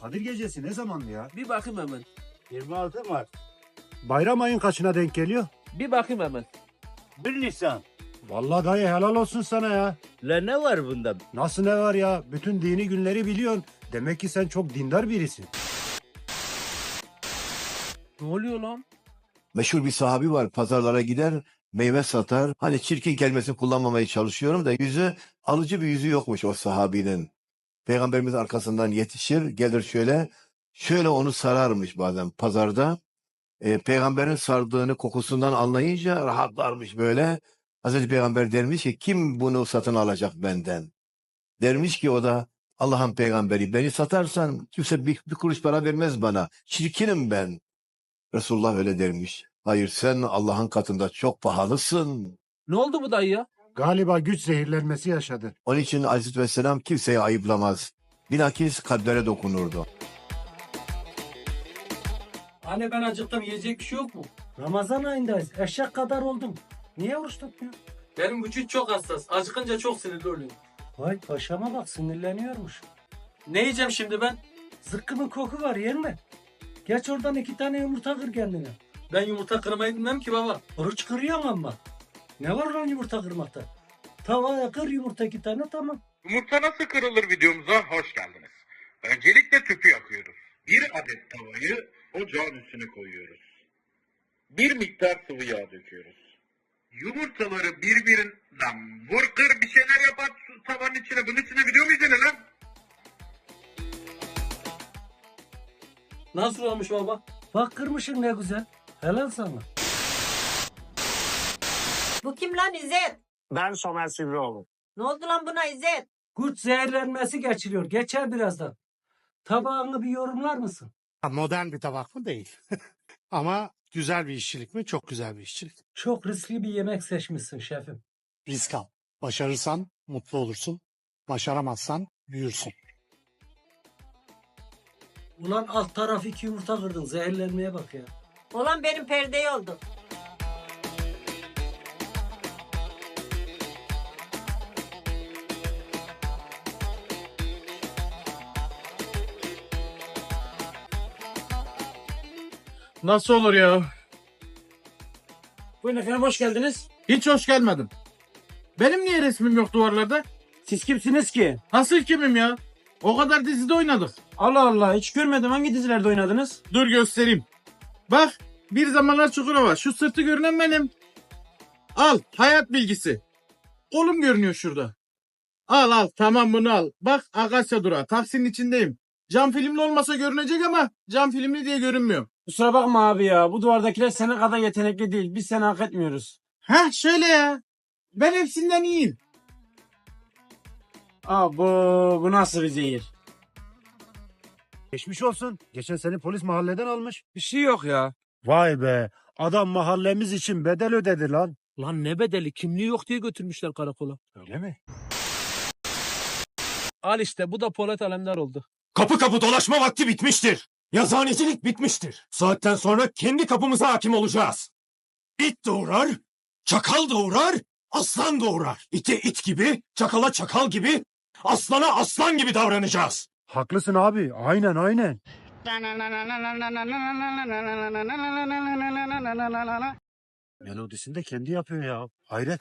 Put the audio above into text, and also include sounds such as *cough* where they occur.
Kadir gecesi ne zamandı ya? Bir bakayım hemen. 26 Mart. Bayram ayın kaçına denk geliyor? Bir bakayım hemen. 1 Nisan. Vallahi dayı helal olsun sana ya. La ne var bunda? Nasıl ne var ya? Bütün dini günleri biliyorsun. Demek ki sen çok dindar birisin. Ne oluyor lan? Meşhur bir sahabi var pazarlara gider meyve satar. Hani çirkin kelimesini kullanmamaya çalışıyorum da yüzü alıcı bir yüzü yokmuş o sahabinin. Peygamberimiz arkasından yetişir gelir şöyle şöyle onu sararmış bazen pazarda. E, peygamberin sardığını kokusundan anlayınca rahatlarmış böyle. Hazreti Peygamber dermiş ki kim bunu satın alacak benden? Dermiş ki o da Allah'ın peygamberi beni satarsan kimse bir, bir kuruş para vermez bana. Çirkinim ben. Resulullah öyle dermiş. Hayır sen Allah'ın katında çok pahalısın. Ne oldu bu dayı ya? Galiba güç zehirlenmesi yaşadı. Onun için Aleyhisselatü Vesselam kimseyi ayıplamaz. Bilakis kalplere dokunurdu. Anne ben acıktım yiyecek bir şey yok mu? Ramazan ayındayız. Eşek kadar oldum. Niye oruç tutmuyor? Benim vücut çok hassas. Acıkınca çok sinirli oluyorum. Vay paşama bak sinirleniyormuş. Ne yiyeceğim şimdi ben? Zıkkımın koku var yer mi? Geç oradan iki tane yumurta kır kendine. Ben yumurta kırmayı bilmem ki baba. Oruç kırıyorsun ama. Ne var lan yumurta kırmakta? Tavaya kır yumurta iki tane tamam. Yumurta nasıl kırılır videomuza hoş geldiniz. Öncelikle tüpü yakıyoruz. Bir adet tavayı ocağın üstüne koyuyoruz. Bir miktar sıvı yağ döküyoruz. Yumurtaları birbirinden vur kır bir şeyler yapar tavanın içine. Bunun içine video mu izlenir lan? Nasıl olmuş baba? Bak kırmışsın ne güzel. Helal sana. Bu kim lan İzzet? Ben Somer Sivrioğlu. Ne oldu lan buna İzzet? Güç zehirlenmesi geçiriyor. Geçer birazdan. Tabağını bir yorumlar mısın? Ha, Modern bir tabak mı? Değil. *laughs* Ama güzel bir işçilik mi? Çok güzel bir işçilik. Çok riskli bir yemek seçmişsin şefim. Risk al. Başarırsan mutlu olursun. Başaramazsan büyürsün. Ulan alt taraf iki yumurta kırdın. Zehirlenmeye bak ya. Olan benim perdeyi oldu. Nasıl olur ya? Buyurun efendim hoş geldiniz. Hiç hoş gelmedim. Benim niye resmim yok duvarlarda? Siz kimsiniz ki? Nasıl kimim ya? O kadar dizide oynadık. Allah Allah hiç görmedim. Hangi dizilerde oynadınız? Dur göstereyim. Bak bir zamanlar Çukurova. Şu sırtı görünen benim. Al hayat bilgisi. Kolum görünüyor şurada. Al al tamam bunu al. Bak Akasya durağı. Taksinin içindeyim. Cam filmli olmasa görünecek ama cam filmli diye görünmüyor. Kusura bakma abi ya. Bu duvardakiler senin kadar yetenekli değil. Biz seni hak etmiyoruz. Heh şöyle ya. Ben hepsinden iyiyim. Aa bu, bu nasıl bir zehir? Geçmiş olsun. Geçen seni polis mahalleden almış. Bir şey yok ya. Vay be. Adam mahallemiz için bedel ödedi lan. Lan ne bedeli kimliği yok diye götürmüşler karakola. Öyle mi? Al işte bu da Polat Alemdar oldu. Kapı kapı dolaşma vakti bitmiştir. Yazanecilik bitmiştir. Saatten sonra kendi kapımıza hakim olacağız. İt doğurar, çakal doğurar, aslan doğurar. İte it gibi, çakala çakal gibi, aslana aslan gibi davranacağız. Haklısın abi. Aynen aynen. Melodisini de kendi yapıyor ya. Hayret.